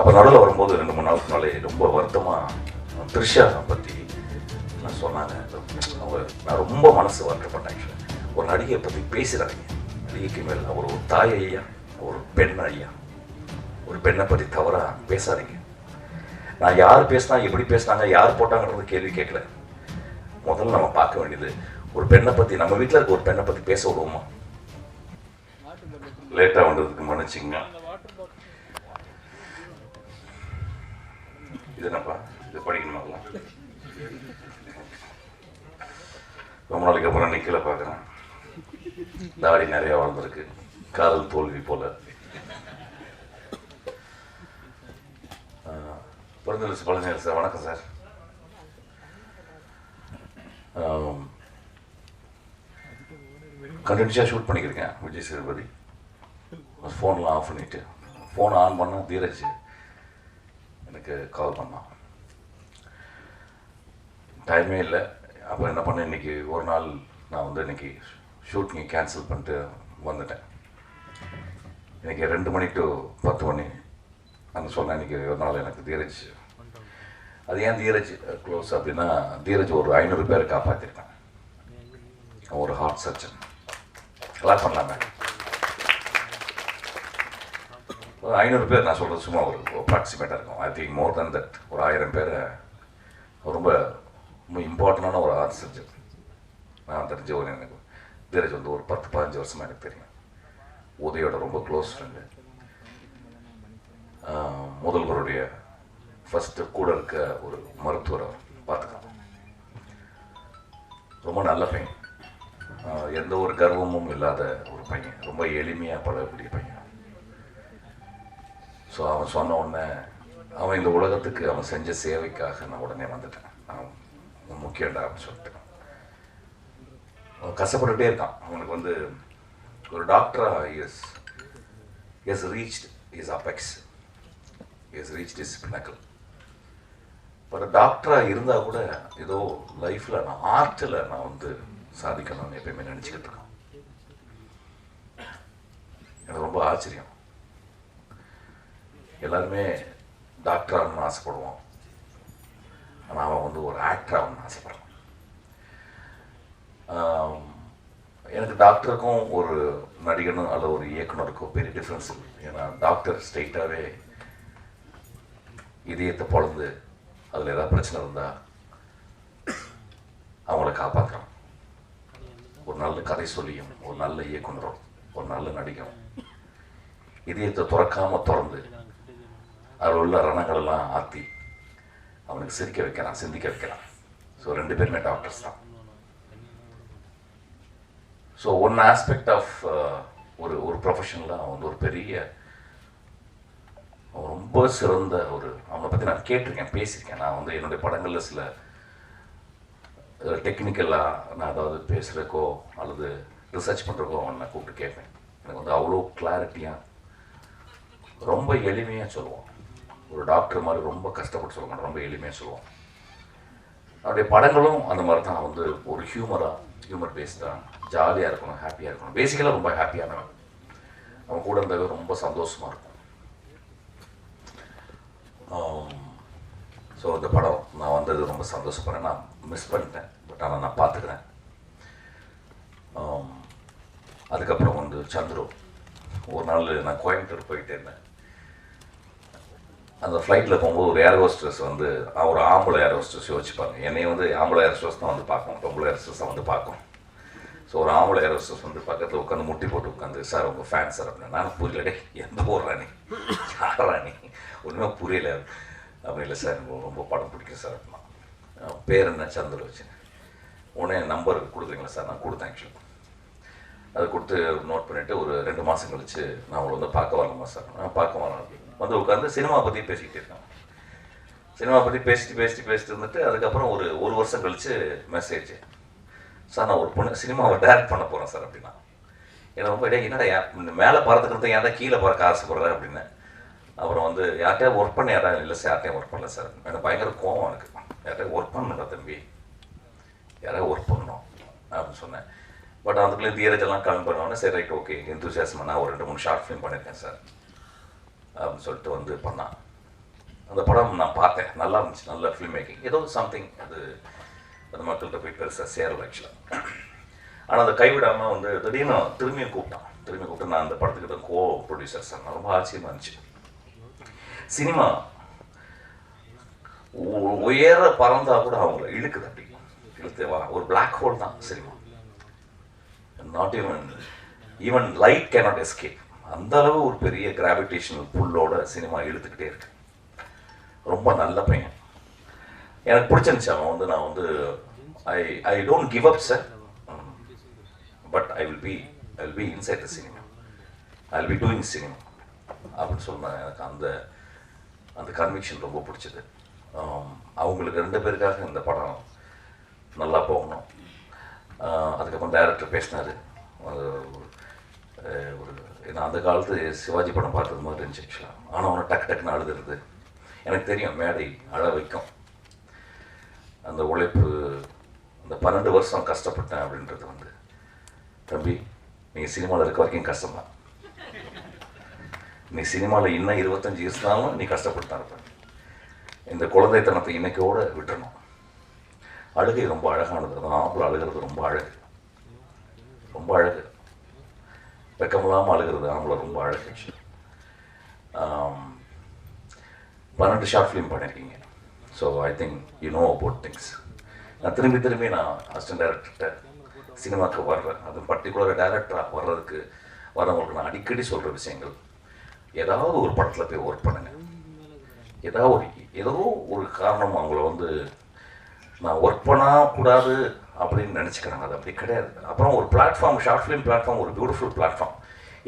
அப்போ நடுவில் வரும்போது ரெண்டு மூணு நாளுக்கு முன்னாலே ரொம்ப வருத்தமாக த்ரிஷா பற்றி நான் சொன்னாங்க. அவங்க நான் ரொம்ப மனசு வருத்தப்பட்டேன் actually. ஒரு நடிகையை பற்றி பேசுகிறாங்க நடிகைக்கு மேல் அவர் ஒரு தாய் ஐயா ஒரு பெண் ஐயா. ஒரு பெண்ணை பற்றி தவறாக பேசாதீங்க. நான் யார் பேசினா எப்படி பேசினாங்க யார் போட்டாங்கன்றது கேள்வி கேட்கல. முதல்ல நம்ம பார்க்க வேண்டியது ஒரு பெண்ணை பற்றி நம்ம வீட்டில் இருக்க ஒரு பெண்ணை பற்றி பேச விடுவோமா? லேட்டாக வந்ததுக்கு மன்னிச்சிங்க இது என்னப்பா இது படிக்கணுமாங்களா ரொம்ப நாளைக்கு அப்புறம் நிக்கல பார்க்குறேன். தாடி நிறைய வளர்ந்துருக்கு. காதல் தோல்வி போல. பிறந்தலிச்சு பழனியல் சார் வணக்கம் சார். கண்டினியூஸாக ஷூட் பண்ணிக்கிருக்கேன் விஜய் சேதுபதி. ஃபோன்லாம் ஆஃப் பண்ணிட்டு. ஃபோனை ஆன் பண்ணால் தீரச்சு. எனக்கு கால் பண்ணான் டைமே இல்லை. அப்புறம் என்ன பண்ணேன்? இன்னைக்கு ஒரு நாள் நான் வந்து இன்னைக்கு ஷூட்டிங்கை கேன்சல் பண்ணிட்டு வந்துட்டேன். இன்னைக்கு ரெண்டு மணி டு பத்து மணி அந்த சொன்னேன். இன்னைக்கு ஒரு நாள் எனக்கு தீரஜ். அது ஏன் தீரஜ் க்ளோஸ் அப்படின்னா தீரஜ் ஒரு ஐநூறு பேரை காப்பாற்றிருக்கேன் ஒரு ஹார்ட் சர்ஜன் எல்லாம் பண்ணலாமே. ஒரு ஐநூறு பேர் நான் சொல்கிறது சும்மா ஒரு அப்ராக்சிமேட்டாக இருக்கும். I think more then that ஒரு ஆயிரம் பேரை ரொம்ப ரொம்ப இம்பார்ட்டண்டான ஒரு ஆர்ட் சப்ஜெக்ட் நான் தெரிஞ்ச ஒரு எனக்கு தீரஜ் வந்து ஒரு பத்து பதினஞ்சு வருஷமாக எனக்கு தெரியும். உதயோட ரொம்ப க்ளோஸ் ஃப்ரெண்டு முதல்வருடைய ஃபஸ்ட்டு கூட இருக்க ஒரு மருத்துவர் அவர். பார்த்துக்கலாம். ரொம்ப நல்ல பையன். எந்த ஒரு கர்வமும் இல்லாத ஒரு பையன். ரொம்ப எளிமையாக பழகக்கூடிய பையன். ஸோ அவன் சொன்ன உடனே அவன் இந்த உலகத்துக்கு அவன் செஞ்ச சேவைக்காக நான் உடனே வந்துட்டேன். அவன் முக்கியண்டா அப்படின்னு சொல்லிட்டு அவன் கஷ்டப்பட்டுட்டே இருக்கான். அவனுக்கு வந்து ஒரு டாக்டரா as is reached is apex as reached is pinnacle but டாக்டராக இருந்தால் கூட ஏதோ லைஃப்பில் நான் ஆர்ட்டில் நான் வந்து சாதிக்கணும்னு எப்பயுமே நினச்சிக்கிட்டு இருக்கேன். எனக்கு ரொம்ப ஆச்சரியம். எல்லாருமே டாக்டர் ஆகணும்னு ஆசைப்படுவோம். ஆனால் அவன் வந்து ஒரு ஆக்டர் ஆகணும்னு ஆசைப்படுறான். எனக்கு டாக்டருக்கும் ஒரு நடிகனும் அல்ல ஒரு இயக்குனருக்கும் பெரிய டிஃப்ரென்ஸ் இல்லை ஏன்னா டாக்டர் ஸ்ட்ரெயிட்டாகவே இதயத்தை பொழந்து அதில் ஏதாவது பிரச்சனை இருந்தால் அவங்கள காப்பாற்றுறான் ஒரு நல்ல கதை சொல்லியும் ஒரு நல்ல இயக்குனரும் ஒரு நல்ல நடிகரும் இதயத்தை துறக்காமல் திறந்து அதில் உள்ள ரணங்களெல்லாம் ஆற்றி அவனுக்கு சிரிக்க வைக்கிறான் சிந்திக்க வைக்கிறான் ஸோ ரெண்டு பேருமே டாக்டர்ஸ் தான். ஸோ ஒன் ஆஸ்பெக்ட் ஆஃப் ஒரு ஒரு ப்ரொஃபஷனில் அவன் வந்து ஒரு பெரிய அவன் ரொம்ப சிறந்த ஒரு அவனை பற்றி நான் கேட்டிருக்கேன் பேசியிருக்கேன். நான் வந்து என்னுடைய படங்களில் சில டெக்னிக்கலாக நான் அதாவது பேசுகிறக்கோ அல்லது ரிசர்ச் பண்ணுறக்கோ அவனை கூப்பிட்டு கேட்பேன். எனக்கு வந்து அவ்வளோ கிளாரிட்டியாக ரொம்ப எளிமையாக சொல்லுவான். ஒரு டாக்டர் மாதிரி ரொம்ப கஷ்டப்பட்டு சொல்ல மாட்டான் ரொம்ப எளிமையாக சொல்லுவான் அவருடைய படங்களும் அந்த மாதிரி தான் வந்து ஒரு ஹியூமராக ஹியூமர் பேஸ்டாக ஜாலியாக இருக்கணும் ஹாப்பியாக இருக்கணும். பேசிக்கலாக ரொம்ப ஹாப்பியானவன் அவன் கூட இருந்தது ரொம்ப சந்தோஷமாக இருக்கும். Um, ஸோ இந்த படம் நான் வந்தது ரொம்ப சந்தோஷப்படுறேன். நான் மிஸ் பண்ணிட்டேன். பட் ஆனால் நான் பார்த்துக்கிறேன் um, அதுக்கப்புறம் வந்து சந்துரு ஒரு நாள் நான் கோயம்புத்தூர் போயிட்டே இருந்தேன். அந்த ஃப்ளைட்டில் போகும்போது ஒரு ஏர் ஹோஸ்டர்ஸ் வந்து ஒரு ஆம்பளை ஏர் ஹோஸ்டர்ஸ் யோசிச்சுப்பாங்க. என்னையும் வந்து ஆம்பளை ஏர் ஹோஸ்டர்ஸ் தான் வந்து பார்க்கும் பொம்பளை ஏர் ஹோஸ்டர்ஸ் தான் வந்து பார்க்கும். ஸோ ஒரு ஆம்பளை ஏர் ஹோஸ்டர்ஸ் வந்து பக்கத்தில் உட்காந்து முட்டி போட்டு உட்காந்து சார் உங்கள் ஃபேன் சார் அப்படின்னு நான் புரியலடே எந்த ஊர் ராணி யார் ராணி ஒன்றுமே புரியல. அப்படி இல்லை சார் எனக்கு ரொம்ப படம் பிடிக்கும் சார் அப்படின்னா. பேர் என்ன சந்திர வச்சேன் உடனே நம்பர் கொடுக்குறீங்களா சார்? நான் கொடுத்தேன் ஆக்சுவலி அதை கொடுத்து நோட் பண்ணிவிட்டு ஒரு ரெண்டு மாதம் கழிச்சு நான் அவங்களை வந்து பார்க்க வரலாமா சார்? நான் பார்க்க வரலாம் அப்படின்னு. வந்து உட்காந்து சினிமா பற்றி பேசிக்கிட்டு இருக்கேன். சினிமா பற்றி பேசிட்டு பேசிட்டு பேசிட்டு இருந்துட்டு அதுக்கப்புறம் ஒரு ஒரு வருஷம் கழிச்சு மெசேஜ் சார் நான் ஒரு பொண்ணு சினிமாவை டைரக்ட் பண்ண போகிறேன் சார் அப்படின்னா. எனக்கு ரொம்ப இடையே என்னடா யா- மேலே பறத்துக்கிறது ஏன் தான் கீழே பறக்க ஆசைப்படுறேன் அப்படின்னு. அப்புறம் வந்து யார்கிட்டயா ஒர்க் பண்ண யாரா இல்லை சார் யார்ட்டையும் ஒர்க் பண்ணல சார். எனக்கு பயங்கர கோவம் எனக்கு. யார்கிட்டயும் ஒர்க் பண்ணணும்டா தம்பி. யாராவது ஒர்க் பண்ணணும் அப்படின்னு சொன்னேன். பட் அதுக்குள்ளே தியரேஜ் எல்லாம் கம்மி பண்ணுவாங்க சரி ரைட் ஓகே எந்தூசியாசம் நான் ஒரு ரெண்டு மூணு ஷார்ட் ஃபிலிம் பண்ணியிருக்கேன் சார். அப்படின்னு சொல்லிட்டு வந்து பண்ணான். அந்த படம் நான் பார்த்தேன். நல்லா இருந்துச்சு. நல்ல ஃபில்ம் மேக்கிங் ஏதோ சம்திங் அது அந்த மக்கள்கிட்ட போய் பெருசாக சேரல ஆக்சுவலாக ஆனால் அதை கைவிடாமல் வந்து திடீர்னு திரும்பியும் கூப்பிட்டான். திரும்பி கூப்பிட்டு நான் அந்த படத்துக்கு தான் கோ ப்ரொடியூசர் சார். நான் ரொம்ப ஆச்சரியமாக இருந்துச்சு. சினிமா உ- உயர பறந்தா கூட அவங்கள இழுக்குது அப்படி. இழுத்து வா. ஒரு பிளாக் ஹோல் தான் cinema. Not even even light cannot escape அந்த அளவு ஒரு பெரிய கிராவிடேஷனல் புல்லோட சினிமா இழுத்துக்கிட்டே இருக்கு. ரொம்ப நல்ல பையன். எனக்கு பிடிச்சிருந்துச்சு அவன் வந்து நான் வந்து I I don't give up sir but I will be I will be inside the cinema I will be doing cinema அப்படின்னு சொன்ன எனக்கு அந்த அந்த கன்விக்ஷன் ரொம்ப பிடிச்சது. Um, அவங்களுக்கு ரெண்டு பேருக்காக இந்த படம் நல்லா போகணும். அதுக்கப்புறம் டைரக்டர் பேசினார். ஒரு நான் அந்த காலத்து சிவாஜி படம் பார்த்தது மாதிரி இருந்துச்சு ஆக்சுவலாக ஆனால் அவனை டக்கு டக்குன்னு அழுதுறது எனக்கு தெரியும் மேடை அழ வைக்கும். அந்த உழைப்பு அந்த பன்னெண்டு வருஷம் கஷ்டப்பட்டேன் அப்படின்றது வந்து. தம்பி நீங்கள் சினிமாவில் இருக்க வரைக்கும் கஷ்டம்தான். நீ சினிமாவில் இன்னும் இருபத்தஞ்சு இருந்தாலும் நீ கஷ்டப்பட்டு தான் இருப்ப. இந்த குழந்தைத்தனத்தை இன்னைக்கோட விட்டுறணும். அழுகை ரொம்ப அழகானது. தான் ஆம்பளை அழுகிறது ரொம்ப அழகு. ரொம்ப அழகு. வெக்கமில்லாமல் அழுகிறது ஆம்பளை ரொம்ப அழகு. பன்னெண்டு ஷார்ட் ஃபிலிம் பண்ணியிருக்கீங்க so I think you know about things நான் திரும்பி திரும்பி நான் அசிஸ்டன்ட் டைரக்டர்கிட்ட சினிமாவுக்கு வர்றேன். அது பர்டிகுலராக டைரக்டராக வர்றதுக்கு வரவங்களுக்கு நான் அடிக்கடி சொல்கிற விஷயங்கள். ஏதாவது ஒரு படத்தில் போய் ஒர்க் பண்ணுங்க. ஏதாவது ஒரு ஏதோ ஒரு காரணம் அவங்கள வந்து நான் ஒர்க் பண்ணக்கூடாது அப்படின்னு நினச்சிக்கிறாங்க. அது அப்படி கிடையாது. அப்புறம் ஒரு பிளாட்ஃபார்ம் ஷார்ட் ஃபிலிம் பிளாட்ஃபார்ம் ஒரு பியூட்டிஃபுல் பிளாட்ஃபார்ம்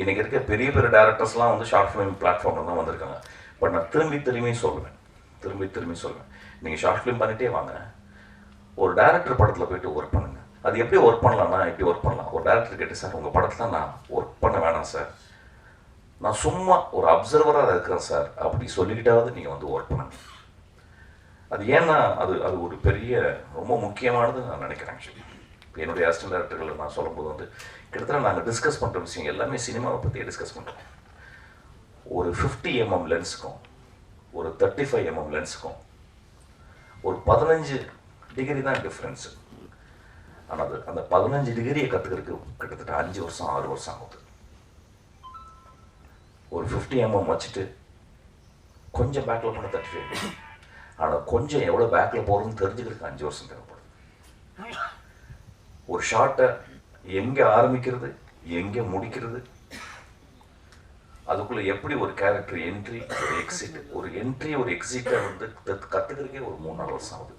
இன்றைக்கி இருக்க பெரிய பெரிய டேரக்டர்ஸ்லாம் வந்து ஷார்ட் ஃபிலிம் பிளாட்ஃபார்மில் தான் வந்திருக்காங்க. பட் நான் திரும்பி திரும்பி சொல்லுவேன் திரும்பி திரும்பி சொல்லுவேன் நீங்கள் ஷார்ட் ஃபிலிம் பண்ணிட்டே வாங்க. ஒரு டேரக்டர் படத்தில் போயிட்டு ஒர்க் பண்ணுங்கள் அது எப்படி ஒர்க் பண்ணலாம்னா எப்படி ஒர்க் பண்ணலாம்? ஒரு டேரக்டர் கேட்டு சார் உங்கள் படத்தில் நான் ஒர்க் பண்ண வேணாம் சார். நான் சும்மா ஒரு அப்சர்வராக இருக்கிறேன் சார். அப்படி சொல்லிக்கிட்டாவது நீங்கள் வந்து ஒர்க் பண்ணுங்கள் அது ஏன்னா அது அது ஒரு பெரிய ரொம்ப முக்கியமானது நான் நினைக்கிறேன் ஆக்சுவலி இப்போ என்னுடைய அசிஸ்டன்ட் டேரக்டர்கள் நான் சொல்லும்போது வந்து கிட்டத்தட்ட நாங்கள் டிஸ்கஸ் பண்ணுற விஷயம் எல்லாமே சினிமாவை பற்றி டிஸ்கஸ் பண்ணுறோம் ஒரு ஃபிஃப்டி எம்எம் லென்ஸுக்கும் ஒரு தேர்ட்டி ஃபைவ் எம்எம் லென்ஸுக்கும் ஒரு பதினஞ்சு டிகிரி தான் டிஃப்ரென்ஸு ஆனால் அது அந்த பதினஞ்சு டிகிரியை கற்றுக்கிறதுக்கு கிட்டத்தட்ட அஞ்சு வருஷம் ஆறு வருஷம் ஆகுது. ஒரு ஃபிஃப்டி எம்எம் வச்சுட்டு கொஞ்சம் பேக்கில் பண்ண தேர்ட்டி ஃபைவ் ஆனால் கொஞ்சம் எவ்வளோ பேக்கில் போகிறதுன்னு தெரிஞ்சுக்கிறதுக்கு அஞ்சு வருஷம் தேவைப்படுது ஒரு ஷார்ட்டை எங்கே ஆரம்பிக்கிறது எங்கே முடிக்கிறது அதுக்குள்ளே எப்படி ஒரு கேரக்டர் என்ட்ரி ஒரு எக்ஸிட் ஒரு என்ட்ரி ஒரு எக்ஸிட்டை வந்து கற்றுக்கிறதுக்கே ஒரு மூணு நாலு வருஷம் ஆகுது.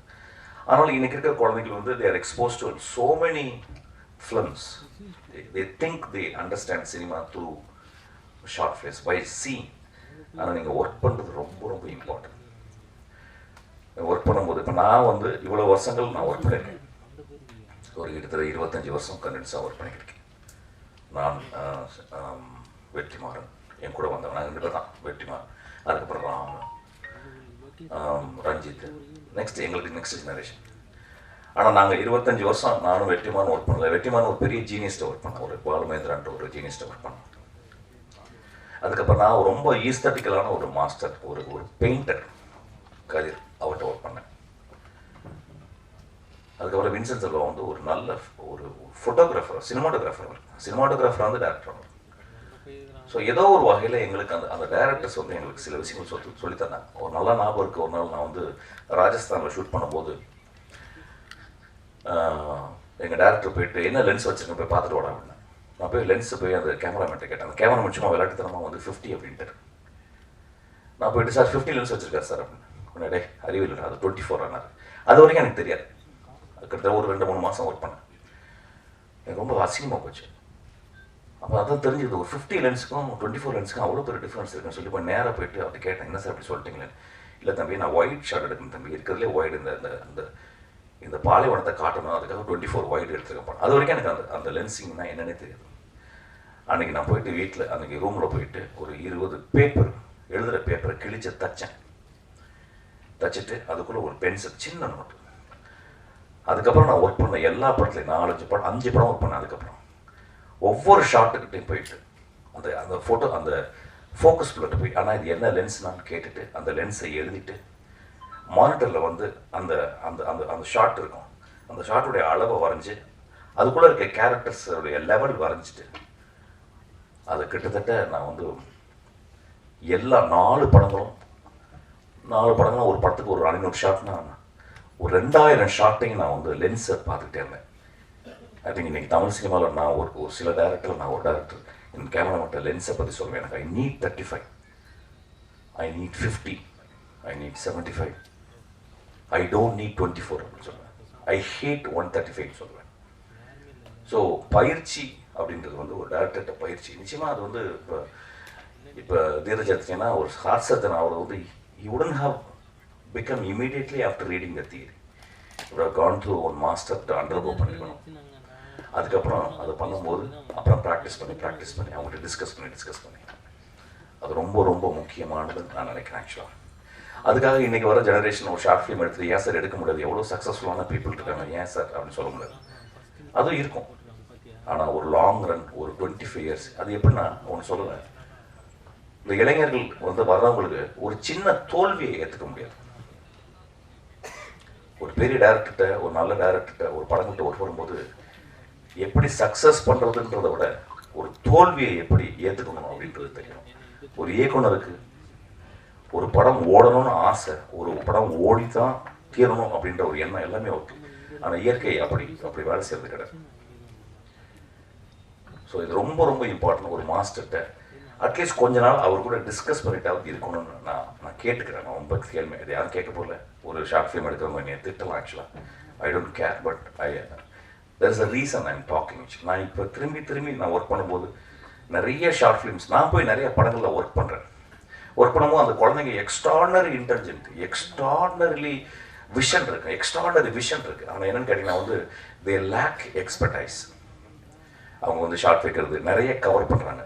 அதனால் இன்னைக்கு இருக்கிற குழந்தைகள் வந்து their expose to so many films they think they understand cinema through short films by scene ஆனால் நீங்கள் ஒர்க் பண்ணுறது ரொம்ப ரொம்ப இம்பார்ட்டன்ட் ஒர்க் பண்ணும்போது. இப்போ நான் வந்து இவ்வளோ வருஷங்கள் நான் ஒர்க் பண்ணியிருக்கேன் ஒரு கிட்டத்தட்ட இருபத்தஞ்சி வருஷம் கண்டினியூஸாக ஒர்க் பண்ணியிருக்கேன் நான் வெற்றிமாறன். என் கூட வந்தவன். நான் ரெண்டு பேர் தான். வெற்றிமாறன். அதுக்கப்புறம் ராம் ரஞ்சித். நெக்ஸ்ட் எங்களுக்கு நெக்ஸ்ட் ஜெனரேஷன் ஆனால் நாங்கள் இருபத்தஞ்சி வருஷம் நானும் வெற்றிமாறன் ஒர்க் பண்ணல. வெற்றிமாறன் ஒரு பெரிய ஜீனியஸ்ட்டை ஒர்க் பண்ணேன் ஒரு பாலுமேந்திரான்ற ஒரு ஜீனியஸ்ட்டை ஒர்க் பண்ணேன் அதுக்கப்புறம் நான் ரொம்ப ஈஸ்தட்டிக்கலான ஒரு மாஸ்டர் ஒரு ஒரு பெயிண்டர் கதிர். அவர்கிட்ட ஒர்க் பண்ணேன். அதுக்கப்புறம் வின்சென்ட் செல்வா வந்து ஒரு நல்ல ஒரு ஃபோட்டோகிராஃபர் சினிமாட்டோகிராஃபர் சினிமாட்டோகிராஃபர் வந்து டேரக்டர் அவர். ஸோ ஏதோ ஒரு வகையில் எங்களுக்கு அந்த அந்த டேரக்டர்ஸ் வந்து எங்களுக்கு சில விஷயங்கள் சொல்லி சொல்லித்தந்தாங்க. ஒரு நல்ல ஞாபகம் இருக்குது ஒரு நாள் நான் வந்து ராஜஸ்தானில் ஷூட் பண்ணும்போது எங்கள் டேரக்டர் போயிட்டு என்ன லென்ஸ் வச்சுருக்கேன்? போய் பார்த்துட்டு வாடா அப்படின்னா நான் போய் லென்ஸை போய் அந்த கேமராமேன்ட்ட கேட்டேன். அந்த கேமராமேன் சும்மா விளையாட்டுத்தனமாக வந்து ஃபிஃப்டி அப்படின்ட்டு நான் போயிட்டு சார் ஃபிஃப்டி லென்ஸ் வச்சுருக்கேன் சார் அப்படின்னு உடனே டே அறிவியல் அது டுவெண்ட்டி ஃபோர் ஆனார். அது வரைக்கும் எனக்கு தெரியாது. கிட்டத்தட்ட ஒரு ரெண்டு மூணு மாதம் ஒர்க் பண்ணேன். எனக்கு ரொம்ப அசிங்கமாக போச்சு. அப்போ அதான் தெரிஞ்சது ஒரு ஃபிஃப்டி லென்ஸுக்கும் டுவெண்ட்டி ஃபோர் லென்ஸுக்கும் அவ்வளோ பெரிய டிஃப்ரென்ஸ் இருக்குன்னு சொல்லி போய் நேராக போயிட்டு அப்படி கேட்டேன் என்ன சார் அப்படி சொல்லிட்டீங்களே இல்லை தம்பி நான் ஒயிட் ஷார்ட் எடுக்கணும் தம்பி. இருக்கிறதுலே ஒயிட் இந்த இந்த இந்த இந்த பாலைவனத்தை காட்டணும். அதுக்காக டுவெண்ட்டி ஃபோர் ஒயிட் எடுத்துருக்கேன் அது வரைக்கும் எனக்கு அந்த அந்த லென்ஸிங்னா என்னன்னே தெரியாது. அன்னைக்கு நான் போயிட்டு வீட்டில் அன்றைக்கி ரூமில் போயிட்டு ஒரு இருபது பேப்பர் எழுதுகிற பேப்பரை கிழிச்சு தச்சேன். தச்சுட்டு அதுக்குள்ளே ஒரு பென்சில் சின்ன நோட்டு அதுக்கப்புறம் நான் ஒர்க் பண்ண எல்லா படத்துலையும் நாலஞ்சு படம் அஞ்சு படம் ஒர்க் பண்ணேன் அதுக்கப்புறம். ஒவ்வொரு ஷாட்டுக்கிட்டையும் போயிட்டு அந்த அந்த ஃபோட்டோ அந்த ஃபோக்கஸ் புல்லட்டு போய் ஆனால் இது என்ன லென்ஸ் நான் கேட்டுட்டு அந்த லென்ஸை எழுதிட்டு மானிட்டரில் வந்து அந்த அந்த அந்த அந்த ஷாட் இருக்கும். அந்த ஷாட்டுடைய அளவை வரைஞ்சி அதுக்குள்ளே இருக்க கேரக்டர்ஸுடைய லெவல் வரைஞ்சிட்டு அது கிட்டத்தட்ட நான் வந்து எல்லா நாலு படங்களும் நாலு படங்கள்லாம் ஒரு படத்துக்கு ஒரு ஐநூறு ஷாட்னா ஒரு ரெண்டாயிரம் ஷாட்டையும் நான் வந்து லென்ஸை பார்த்துக்கிட்டே இருந்தேன். ஐ திங்க் இன்றைக்கி தமிழ் சினிமாவில் நான் ஒரு ஒரு சில டேரக்டர் நான் ஒரு டேரக்டர் என் கேமரா மட்டும் லென்ஸை பற்றி சொல்லுவேன். எனக்கு I need thirty five I need fifty I need seventy five I don't need twenty four அப்படின்னு சொல்லுவேன். I hate one thirty five சொல்லுவேன். ஸோ பயிற்சி அப்படின்றது வந்து ஒரு டேரக்டர்கிட்ட பயிற்சி. நிச்சயமாக அது வந்து இப்போ இப்போ தீரஜ் எடுத்தீங்கன்னா ஒரு ஹார்ட் சர்ஜன் அவர் வந்து யூ உடன் after become the after reading would have gone through one one master undergo பண்ணிக்கணும் அதுக்கப்புறம் அது பண்ணும்போது அப்புறம் ப்ராக்டிஸ் பண்ணி ப்ராக்டிஸ் பண்ணி அவங்கள்ட்ட டிஸ்கஸ் பண்ணி டிஸ்கஸ் பண்ணி. அது ரொம்ப ரொம்ப முக்கியமானதுன்னு நான் நினைக்கிறேன் ஆக்சுவலாக அதுக்காக இன்னைக்கு வர ஜெனரேஷன் ஒரு ஷார்ட் ஃபிலிம் எடுத்து ஏன் சார் எடுக்க முடியாது? எவ்வளோ சக்ஸஸ்ஃபுல்லான பீப்புள் இருக்காங்க? ஏன் சார் அப்படின்னு சொல்ல முடியாது. அதுவும் இருக்கும். ஆனால் ஒரு லாங் ரன் ஒரு டுவெண்ட்டி ஃபைவ் இயர்ஸ் அது எப்படின்னா ஒன்று சொல்லுவேன். இந்த இளைஞர்கள் வந்து வர்றவங்களுக்கு ஒரு சின்ன தோல்வியை ஏற்றுக்க முடியாது. ஒரு பெரிய டேரக்டர்கிட்ட ஒரு நல்ல டேரக்டர்கிட்ட ஒரு படங்கிட்ட ஒரு வரும்போது எப்படி சக்ஸஸ் பண்ணுறதுன்றத விட ஒரு தோல்வியை எப்படி ஏற்றுக்கணும் அப்படின்றது தெரியும். ஒரு இயக்குனருக்கு ஒரு படம் ஓடணும்னு ஆசை ஒரு படம் ஓடி தான் தீரணும் அப்படின்ற ஒரு எண்ணம் எல்லாமே ஓகே ஆனால் இயற்கை அப்படி அப்படி வேலை செய்யறது கிடையாது. ஸோ இது ரொம்ப ரொம்ப இம்பார்ட்டன்ட் ஒரு மாஸ்டர்கிட்ட அட்லீஸ்ட் கொஞ்ச நாள் அவர் கூட டிஸ்கஸ் பண்ணிட்டாவது இருக்கணும்னு நான் நான் கேட்டுக்கிறேன். நான் ரொம்ப கேள்வி இது யாரும் கேட்க போகல. ஒரு ஷார்ட் ஃபிலிம் எடுக்கிறவங்க என்னை திட்டலாம் ஆக்சுவலாக I don't care but I there is a reason I'm talking நான் இப்போ திரும்பி திரும்பி நான் ஒர்க் பண்ணும்போது நிறைய ஷார்ட் ஃபிலிம்ஸ் நான் போய் நிறைய படங்களில் ஒர்க் பண்ணுறேன் ஒர்க் பண்ணும்போது அந்த குழந்தைங்க எக்ஸ்ட்ராடனரி இன்டெலிஜென்ட் எக்ஸ்ட்ராடனரிலி விஷன் இருக்கு. எக்ஸ்ட்ராடனரி விஷன் இருக்குது ஆனால் என்னென்னு கேட்டிங்கன்னா வந்து தே லேக் எக்ஸ்பர்டைஸ் அவங்க வந்து ஷார்ட் வைக்கிறது நிறைய கவர் பண்ணுறாங்க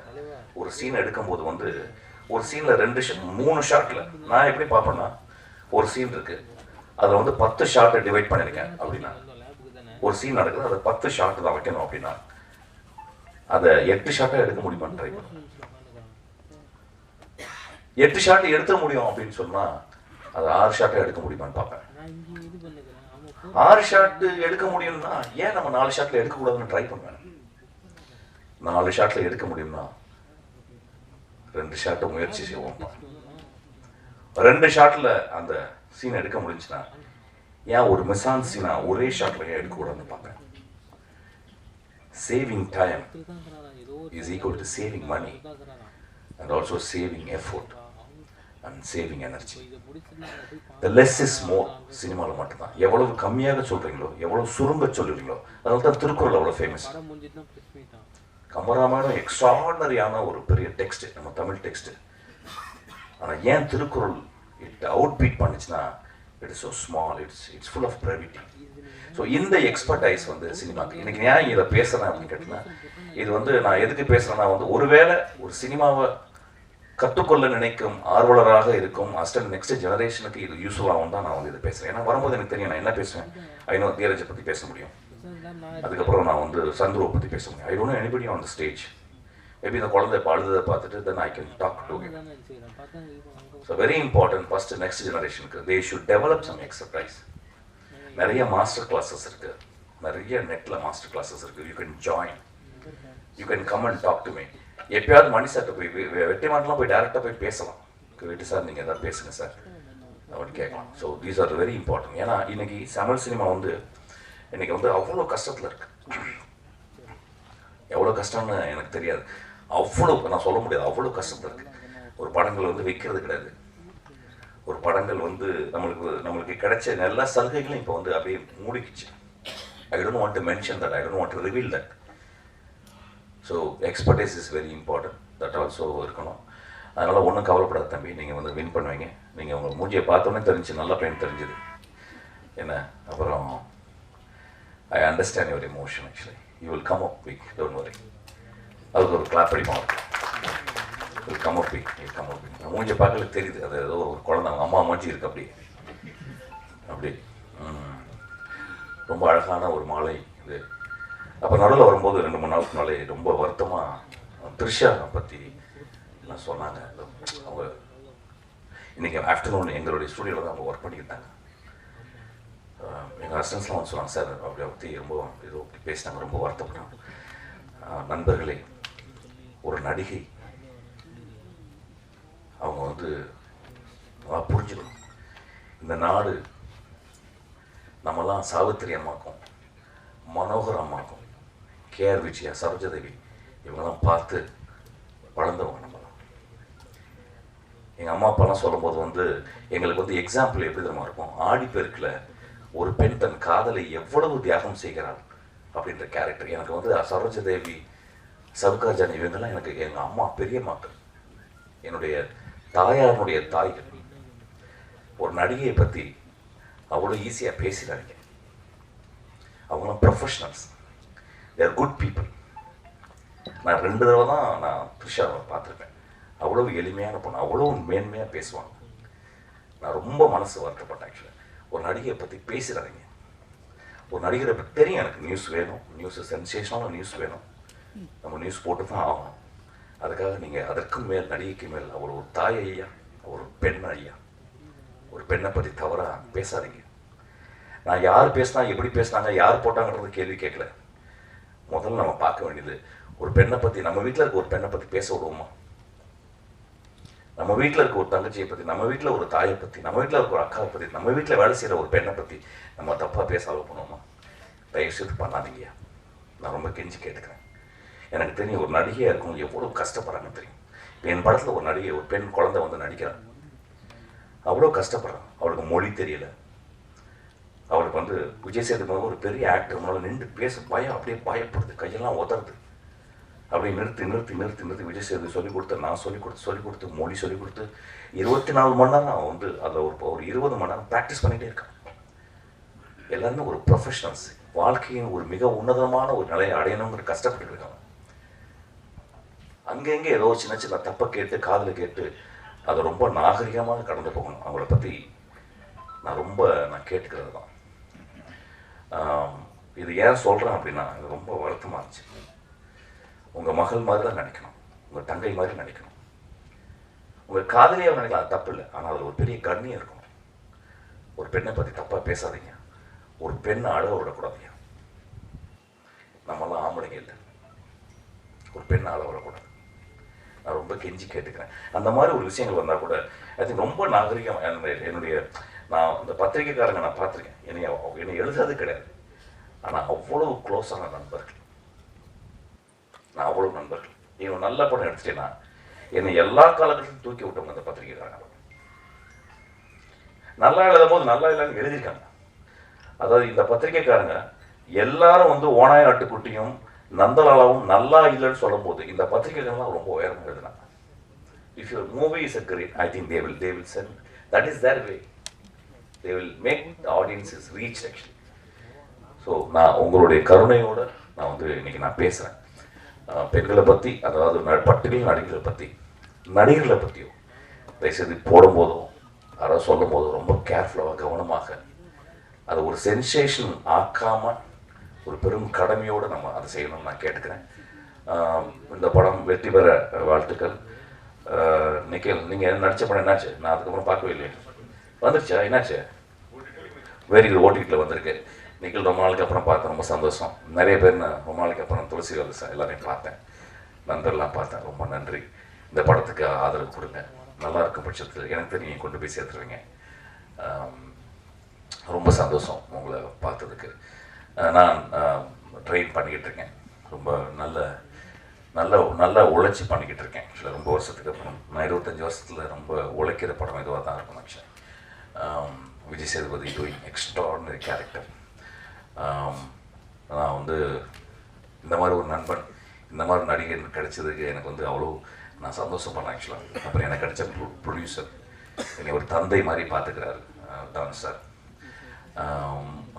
ஒரு சீன் எடுக்கும்போது வந்து ஒரு சீனில் ரெண்டு மூணு ஷாட்டில் நான் எப்படி பார்ப்பேன்னா ஒரு சீன் இருக்கு. அதில் வந்து பத்து ஷார்ட்டை டிவைட் பண்ணியிருக்கேன் அப்படின்னா ஒரு சீன் நடக்குது அதை பத்து ஷார்ட் தான் வைக்கணும் அப்படின்னா அதை எட்டு ஷார்ட்டாக எடுக்க முடியுமான்னு ட்ரை பண்ணேன் எட்டு ஷார்ட் எடுத்த முடியும் அப்படின்னு சொன்னா அது ஆறு ஷார்ட்டாக எடுக்க முடியுமான்னு பார்ப்பேன். ஆறு ஷாட் எடுக்க முடியும்னா ஏன் நம்ம நாலு ஷாட்ல எடுக்கக்கூடாதுன்னு ட்ரை பண்ணுவேன்? நாலு ஷாட்ல எடுக்க முடியும்னா ரெண்டு ஷாட்டை முயற்சி செய்வோம். ரெண்டு ஷாட்டில் அந்த சீன் எடுக்க முடிஞ்சுன்னா ஏன் ஒரு மிஸ்ஸான் சீனா ஒரே ஷாட்டில் ஏன் எடுக்க கூடாதுன்னு பார்ப்பேன் saving time is equal to saving money and also saving effort and saving energy the less is more சினிமாவில் மட்டும்தான். எவ்வளவு கம்மியாக சொல்கிறீங்களோ எவ்வளவு சுருங்க சொல்கிறீங்களோ அதனால தான் திருக்குறள் அவ்வளோ ஃபேமஸ் கம்பராமாயணம் எக்ஸ்ட்ராடனரியான ஒரு பெரிய டெக்ஸ்ட் நம்ம தமிழ் டெக்ஸ்ட் ஆனால் ஏன் திருக்குறள் இட் அவுட் பீட் பண்ணுச்சுன்னா it is so small it's it's full of brevity so இந்த எக்ஸ்பர்டைஸ் வந்து சினிமாக்கு எனக்கு ஏன் இதை பேசுகிறேன் அப்படின்னு கேட்டிங்கன்னா இது வந்து நான் எதுக்கு பேசுகிறேன்னா வந்து ஒருவேளை ஒரு சினிமாவை கற்றுக்கொள்ள நினைக்கும் ஆர்வலராக இருக்கும் அஸ்டன் நெக்ஸ்ட் ஜெனரேஷனுக்கு இது யூஸ்ஃபுல்லாகவும் தான் நான் வந்து இதை பேசுகிறேன் ஏன்னா வரும்போது எனக்கு தெரியும் நான் என்ன பேசுவேன்? ஐநோ தீரஜை பற்றி பேச முடியும். அதுக்கப்புறம் நான் வந்து சந்துருவை பற்றி பேச முடியும். I don't anybody on the stage maybe இந்த குழந்தை இப்போ பார்த்துட்டு then I can talk to so very important first next ஜெனரேஷனுக்கு they should develop some exercise நிறைய மாஸ்டர் கிளாஸஸ் இருக்கு. நிறைய நெட்ல மாஸ்டர் கிளாஸஸ் இருக்கு. You can join you can come and talk to me எப்பயாவது மணி சார்ட்ட போய் வெட்டி மாட்டெல்லாம் போய் டேரெக்டாக போய் பேசலாம். வெட்டி சார் நீங்கள் எதாவது பேசுங்க சார் அப்படின்னு கேட்கலாம். So these are very important ஏன்னா இன்னைக்கு தமிழ் சினிமா வந்து இன்னைக்கு வந்து அவ்வளோ கஷ்டத்தில் இருக்கு. எவ்வளோ கஷ்டம்னு எனக்கு தெரியாது. அவ்வளோ நான் சொல்ல முடியாது அவ்வளோ கஷ்டத்தில் இருக்கு. ஒரு படங்கள் வந்து விற்கிறது கிடையாது. ஒரு படங்கள் வந்து நம்மளுக்கு நம்மளுக்கு கிடைச்ச எல்லா சலுகைகளும் இப்போ வந்து அப்படியே மூடிக்கிச்சு. I don't want to mention that I don't want to reveal that so expertise is very important that also இருக்கணும். அதனால் ஒன்றும் கவலைப்படாத தம்பி நீங்கள் வந்து வின் பண்ணுவீங்க. நீங்கள் உங்கள் மூஞ்சியை பார்த்தோன்னே தெரிஞ்சு நல்லா பெயின் தெரிஞ்சுது. என்ன? அப்புறம் I understand your emotion actually you will come up week don't worry அதுக்கு ஒரு கிளாப் அடிப்போம் come up week you come up week மூஞ்ச பார்க்கல தெரியுது. அது ஏதோ ஒரு குழந்தை அவங்க அம்மா மூஞ்சி இருக்கு அப்படி அப்படி ரொம்ப அழகான ஒரு மாலை இது. அப்போ நடுவில் வரும்போது ரெண்டு மூணு நாளுக்கு முன்னாலே ரொம்ப வருத்தமாக த்ரிஷா பற்றி எல்லாம் சொன்னாங்க. அவங்க இன்றைக்கி ஆஃப்டர்நூன் எங்களுடைய ஸ்டூடியோவில் தான் அவங்க ஒர்க் பண்ணியிருந்தாங்க எங்கள் ஹஸ்டன்ஸ்லாம் வந்து சொன்னாங்க சார் அப்படி பற்றி ரொம்ப ஏதோ பேசினாங்க ரொம்ப வருத்தப்படும். நண்பர்களே ஒரு நடிகை அவங்க வந்து நல்லா புரிஞ்சுக்கணும். இந்த நாடு நம்மலாம் சாவித்திரி அம்மாக்கும் மனோகர் அம்மாக்கும் கேஆர் விஜயா சரோஜதேவி இவங்கெல்லாம் பார்த்து வளர்ந்தவங்க நம்மலாம் எங்கள் அம்மா அப்பாலாம் சொல்லும்போது வந்து எங்களுக்கு வந்து எக்ஸாம்பிள் எப்படி தெரியுமா இருக்கும்? ஆடிப்பெருக்கில் ஒரு பெண் தன் காதலை எவ்வளவு தியாகம் செய்கிறாள் அப்படின்ற கேரக்டர் எனக்கு வந்து சரோஜதேவி சவுகார்ஜான் இவங்கெல்லாம் எனக்கு எங்கள் அம்மா பெரிய மக்கள். என்னுடைய தாயாருடைய தாய்கள். ஒரு நடிகையை பற்றி அவ்வளோ ஈஸியாக பேசிடாதீங்க. அவங்களாம் ப்ரொஃபஷனல்ஸ் தேர் குட் பீப்புள் நான் ரெண்டு தடவை தான் நான் த்ரிஷாவை பார்த்துருப்பேன் அவ்வளோ எளிமையான பொண்ணு. அவ்வளோ மேன்மையாக பேசுவாங்க. நான் ரொம்ப மனசு வருத்தப்பட்டேன் ஆக்சுவலாக ஒரு நடிகையை பற்றி பேசிடாதீங்க ஒரு நடிகரை பற்றி தெரியும் எனக்கு. நியூஸ் வேணும். நியூஸ் சென்சேஷனான நியூஸ் வேணும். நம்ம நியூஸ் போட்டு தான் ஆகணும். அதுக்காக நீங்கள் அதற்கும் மேல் நடிகைக்கு மேல் அவர் ஒரு தாய் ஐயா ஒரு பெண் ஐயா. ஒரு பெண்ணை பற்றி தவறாக பேசாதீங்க. நான் யார் பேசினா எப்படி பேசினாங்க யார் போட்டாங்கன்றது கேள்வி கேட்கல. முதல்ல நம்ம பார்க்க வேண்டியது ஒரு பெண்ணை பற்றி நம்ம வீட்டில் இருக்க ஒரு பெண்ணை பற்றி பேச விடுவோமா? நம்ம வீட்டில் இருக்க ஒரு தங்கச்சியை பற்றி நம்ம வீட்டில் ஒரு தாயை பற்றி நம்ம வீட்டில் இருக்க ஒரு அக்காவை பற்றி நம்ம வீட்டில் வேலை செய்கிற ஒரு பெண்ணை பற்றி நம்ம தப்பாக பேச பண்ணுவோமா தயவு செய்து நான் ரொம்ப கெஞ்சி கேட்டுக்கிறேன். எனக்கு தெரியும் ஒரு நடிகையாக இருக்கும் எவ்வளோ கஷ்டப்படுறாங்கன்னு தெரியும். இப்போ என் படத்தில் ஒரு நடிகை ஒரு பெண் குழந்தை வந்து நடிக்கிறான் அவ்வளோ கஷ்டப்படுறான். அவளுக்கு மொழி தெரியல. அவளுக்கு வந்து விஜய் சேதுபதி ஒரு பெரிய ஆக்டர் முன்னால் நின்று பேச பயம் அப்படியே பயப்படுது. கையெல்லாம் உதறது. அப்படி நிறுத்தி நிறுத்தி நிறுத்தி நிறுத்தி விஜய் சேது சொல்லிக் கொடுத்து நான் சொல்லிக் கொடுத்து சொல்லிக் கொடுத்து மொழி சொல்லிக் கொடுத்து இருபத்தி நாலு மணி நேரம் அவன் வந்து அதில் ஒரு ஒரு இருபது மணி நேரம் ப்ராக்டிஸ் பண்ணிகிட்டே இருக்கான். எல்லாருமே ஒரு ப்ரொஃபஷனல்ஸ் வாழ்க்கையின் ஒரு மிக உன்னதமான ஒரு நிலையை அடையணுங்கிற கஷ்டப்பட்டு இருக்காங்க அங்கங்கே ஏதோ சின்ன சின்ன தப்பை கேட்டு காதில் கேட்டு அதை ரொம்ப நாகரிகமாக கடந்து போகணும். அவங்கள பற்றி நான் ரொம்ப நான் கேட்டுக்கிறது தான் இது ஏன் சொல்கிறேன் அப்படின்னா இது ரொம்ப வருத்தமாக இருந்துச்சு. உங்கள் மகள் மாதிரி தான் நினைக்கணும். உங்கள் தங்கை மாதிரி நினைக்கணும். உங்கள் காதலியாக நினைக்கலாம் தப்பு இல்லை ஆனால் அதில் ஒரு பெரிய கண்ணியம் இருக்கும் ஒரு பெண்ணை பற்றி தப்பாக பேசாதீங்க. ஒரு பெண்ணை அழக விடக்கூடாதீங்க. நம்மலாம் ஆம்பளைங்க இல்லை. ஒரு பெண்ணை அழ விடக்கூடாது. நான் ரொம்ப கெஞ்சி கேட்டுக்கிறேன். அந்த மாதிரி ஒரு விஷயங்கள் வந்தால் கூட அது ரொம்ப நாகரிகம். என்னுடைய- என்னுடைய நான் இந்த பத்திரிக்கைக்காரங்க நான் பார்த்துருக்கேன். என்னை என்னை எழுதாது கிடையாது. ஆனால் அவ்வளவு க்ளோஸான நண்பர்கள். நான் அவ்வளவு நண்பர்கள். இவன் நல்ல படம் எடுத்துட்டேன்னா என்னை எல்லா காலகட்டத்திலும் தூக்கி விட்டவங்க அந்த பத்திரிக்கைக்காரங்க நல்லா எழுதும் போது நல்லா இல்லைன்னு எழுதியிருக்காங்க. அதாவது இந்த பத்திரிக்கைக்காரங்க எல்லாரும் வந்து ஓனாய நாட்டுக்குட்டியும் நந்தலாலாவும் நல்லா இல்லைன்னு சொல்லும்போது இந்த பத்திரிகைகள்லாம் ரொம்ப உயரமாக எழுதுனாங்க. If your movie is a great I think they will they will send that is their way they will make the audience is reach actually so நான் உங்களுடைய கருணையோட நான் வந்து இன்னைக்கு நான் பேசுகிறேன் பெண்களை பற்றி அதாவது ந- பட்டுகள் நடிகர்களை பற்றி நடிகர்களை பற்றியும் தயவுசெய்து போடும்போதும் யாராவது சொல்லும் போதும் ரொம்ப கேர்ஃபுல்லாக கவனமாக அதை ஒரு சென்சேஷன் ஆக்காமல் ஒரு பெரும் கடமையோடு நம்ம அதை செய்யணும்னு நான் கேட்டுக்கிறேன். இந்த படம் வெற்றி பெற வாழ்த்துக்கள். ஆஹ், நிக்கில் நீங்கள் நடித்த படம் என்னாச்சு? நான் அதுக்கப்புறம் பார்க்கவே இல்லையே. வந்துருச்சா? என்னாச்சு? வெரி குட் ஓடிடியில் வந்திருக்கு. நிக்கில் ரொம்ப நாளைக்கு அப்புறம் பார்த்தேன் ரொம்ப சந்தோஷம். நிறைய பேர் நான் ரொம்ப நாளைக்கு அப்புறம் துளசி வந்து எல்லாரையும் பார்த்தேன். நண்பர்லாம் பார்த்தேன். ரொம்ப நன்றி. இந்த படத்துக்கு ஆதரவு கொடுங்க. நல்லா இருக்கும் பட்சத்தில். எனக்கு தெரியும் கொண்டு போய் சேர்த்துருவீங்க. ரொம்ப சந்தோஷம் உங்களை பார்த்ததுக்கு. நான் ட்ரெயின் பண்ணிக்கிட்டு இருக்கேன். ரொம்ப நல்ல நல்ல நல்ல உழைச்சி பண்ணிக்கிட்டு இருக்கேன். ஆக்சுவலாக ரொம்ப வருஷத்துக்கு அப்புறம் நான் இருபத்தஞ்சி வருஷத்தில் ரொம்ப உழைக்கிற படம் இதுவாக தான் இருக்கும் ஆக்சுவலாக Vijay Sethupathi doing extraordinary character நான் வந்து இந்த மாதிரி ஒரு நண்பன் இந்த மாதிரி நடிகர் கிடைச்சதுக்கு எனக்கு வந்து அவ்வளோ நான் சந்தோஷப்படுறேன் ஆக்சுவலாக அப்புறம் எனக்கு கிடைச்ச ப்ரொடியூசர் என்னை ஒரு தந்தை மாதிரி பார்த்துக்கிறாரு டான் சார்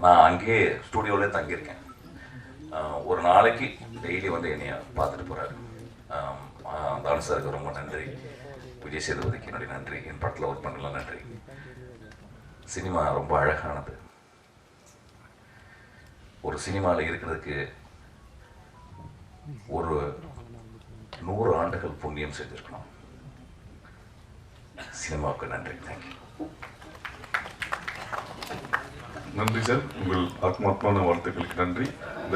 நான் அங்கேயே ஸ்டூடியோவிலே தங்கியிருக்கேன். ஒரு நாளைக்கு டெய்லி வந்து என்னைய பார்த்துட்டு போகிறாரு டான் சாருக்கு ரொம்ப நன்றி. விஜய் சேதுபதிக்கு என்னுடைய நன்றி. என் படத்தில் ஒர்க் பண்ணலாம் நன்றி. சினிமா ரொம்ப அழகானது. ஒரு சினிமாவில் இருக்கிறதுக்கு ஒரு நூறு ஆண்டுகள் புண்ணியம் செய்திருக்கணும் சினிமாவுக்கு நன்றி. தேங்க்யூ நன்றி சார். உங்கள் ஆத்மாத்மான வாழ்த்துக்களுக்கு நன்றி.